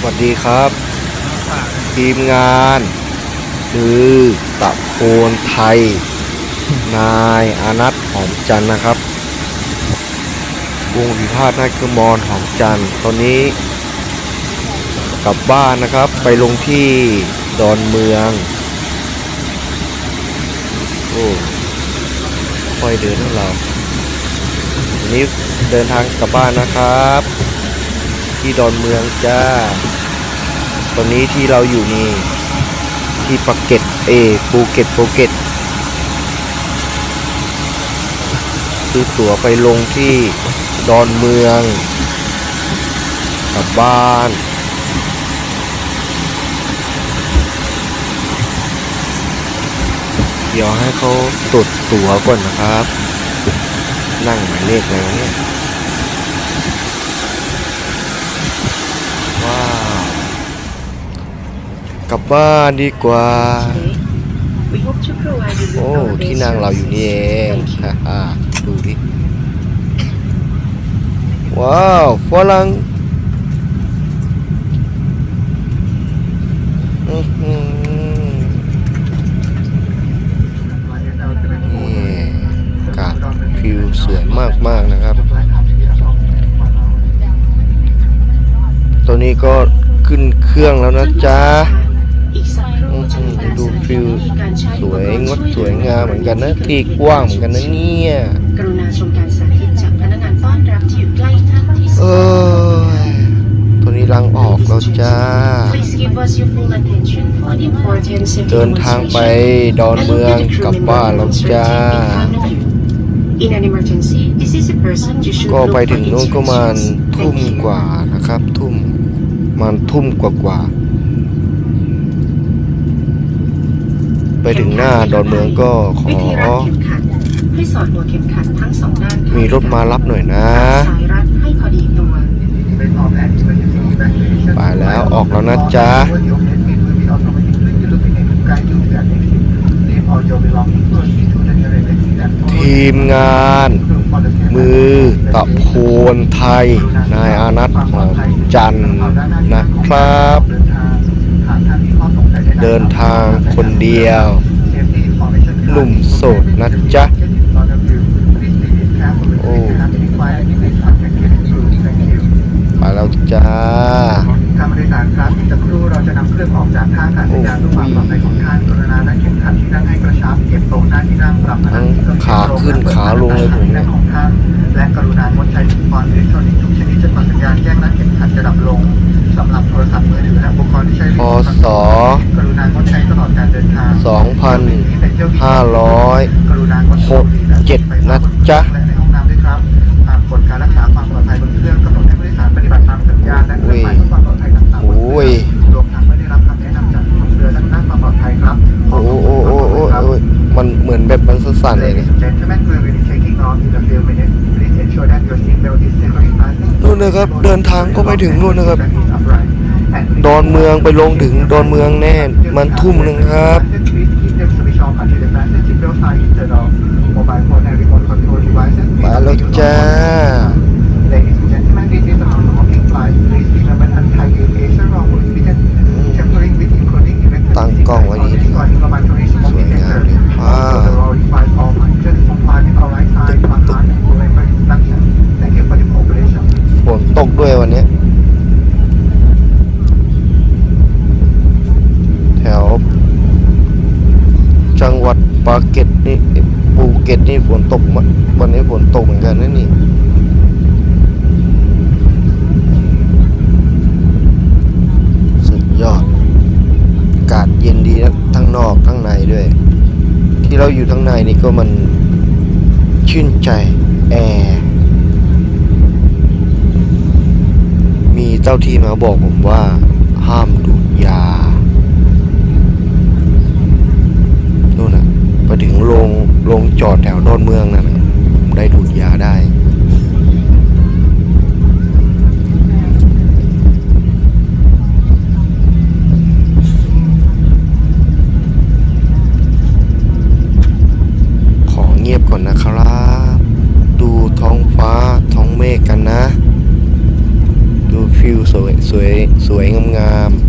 สวัสดีครับ ทีมงาน คือตะโพนไทย นายอานัทหอมจันนะครับวงพิพาทนาคมอนหอมจันตอนนี้กลับบ้านนะครับ ไปลงที่ดอนเมืองโอ้ค่อยเดินของเราวันนี้เดินทางกลับบ้านนะครับ ที่ดอนเมืองจ้า ตอนนี้ที่เราอยู่นี่ ที่ปากเกร็ดเอภูเก็ตภูเก็ตซื้อตั๋วไปลงที่ดอนเมืองกลับบ้านเดี๋ยวให้เขาตรวจตั๋วก่อนนะครับ นั่งหมายเลขอะไรเนี่ย ว้าว กลั บบ้านดีกว่า We hope to provide you with โอ้ our ที่ best นั่งเราอยู่นี่เอง service. Thank you. ฮ่าฮ่าดูดิ ว้าวฝรั่งอื้อหือนี่กาดฟิวสวยมาก ๆ นะครับ ตัวนี้ก็ขึ้นเครื่องแล้วนะจ๊ะ ววิธีการใช้สวยงดอุปกรณ์สวยงามเหมือนกันนะที่กว้างเหมือนกันนะเนี่ยกรุณาชมการสาธิตจากพนักงานต้อนรับที่อยู่ใกล้ท่านที่สุเอดอตัวนี้ลังออกแล้วจ้า Please give us your full attention for the important safety เดินทางไปดอนเมืองกลับบ้านแล้วจ้า In an emergency, this is a person you should ก็ look ไป for ถึงนู้นก็ประมาณ instructions. ทุ่ม Thank you. กว่านะครับ ทุ่มประมันทุ่มกว่ากว่า ไปถึงหน้าดอนเมืองก็ขอวิธีรัดเข็มขัดให้สอดหัวเข็มขัดทั้งสองด้านเข้มีรถมารับหน่อยนะสายรัดให้พอดีตัวไปแล้วออกแล้วนะจ๊ะทีมงาน มือตะโพนไทย นายอานัทหอมจันทร์นะครับ เดินทางคนเดียว หนุ่มโสดนะจ๊ะ โอ้ไปแล้วจ้าทางบริษัทครับอีกสักครู่เราจะนำเครื่องออกจากท่าอากาศยานเพื่อความปลอดภัยของท่านกรุณานั่งเข็มขัดที่นั่งให้กระชับเก็บโต๊ะหน้าที่นั่งปรับพนักพิงเก้อี้ขาขึ้นขาลงเลยผมเนี่ยนั่งของท่านและกรุณางดใช้อุปกรณ์อิเล็กทรอนิกส์ทุกชนิดจนกว่าสัญญาณแจ้งนั่งเข็มขัดจะดับลงสำหรับโทรศัพท์มือถือและอุปกรณ์ที่ใช้พรีโมทศกรุณางดใช้ตลอดการเดินทาง2500กรุณางดหกเจ็ดนะจ๊ะและใน ห้องน้ำด้ครับตามกฎการรักษาความปลอดภัยบนเครื่องกำหนดให้ผู้โดยสารปฏิบัติตามสัญญาณและเครื่องหมายเพื่อความปลอดนเคโอ้ยองรวมทั้งไม่ได้รับคำแนะนำจากผู้เรือและด้านความปลอดภัยครับโอ้โอ้โอ้โอ้โอ้ยมันเหมือนแบบมันสั่นๆเลยเนี่ยนู่นนะครับ เดินทางก็ไปถึงนู่นนะครับ ดอนเมืองไปลงถึงดอนเมืองแน่ มันทุ่มหนึ่งครับ mobile phone and remote control devices. ไปแล้วจ้า Ladies and gentlemen, this is a non-smoking flight. Please remember that Thai Aviation Wrong will begin tempering with including electric ตั้งกล้องไว้ดีๆ recording of automatic สวยงามเลยว้าว Also, the law requires all passengers to comply with all right side, one and full member instructions. Thank you for the cooperation. ฝนตกด้วยวันเนี้ยแถว จังหวัด ปาเก็ตนี่ภูเก็ตนี่ฝนตกมาวันนี้ฝนตกเหมือนกันนะนี่สุดยอดอากาศเย็นดีนะทั้งนอกทั้งในด้วย ที่เราอยู่ทั้งในนี่ก็มันชื่นใจแอร์มีเจ้าที่มาบอกผมว่า ห้ามดูดยา นู่นน่ะ ไปถึงโรงโรงจอดแถวดอนเมืองนั่นผมได้ดูดยาได้ขอเงียบก่อนนะครับดูท้องฟ้าท้องเมฆกันนะดูฟิวสวยสวยสวยงามๆ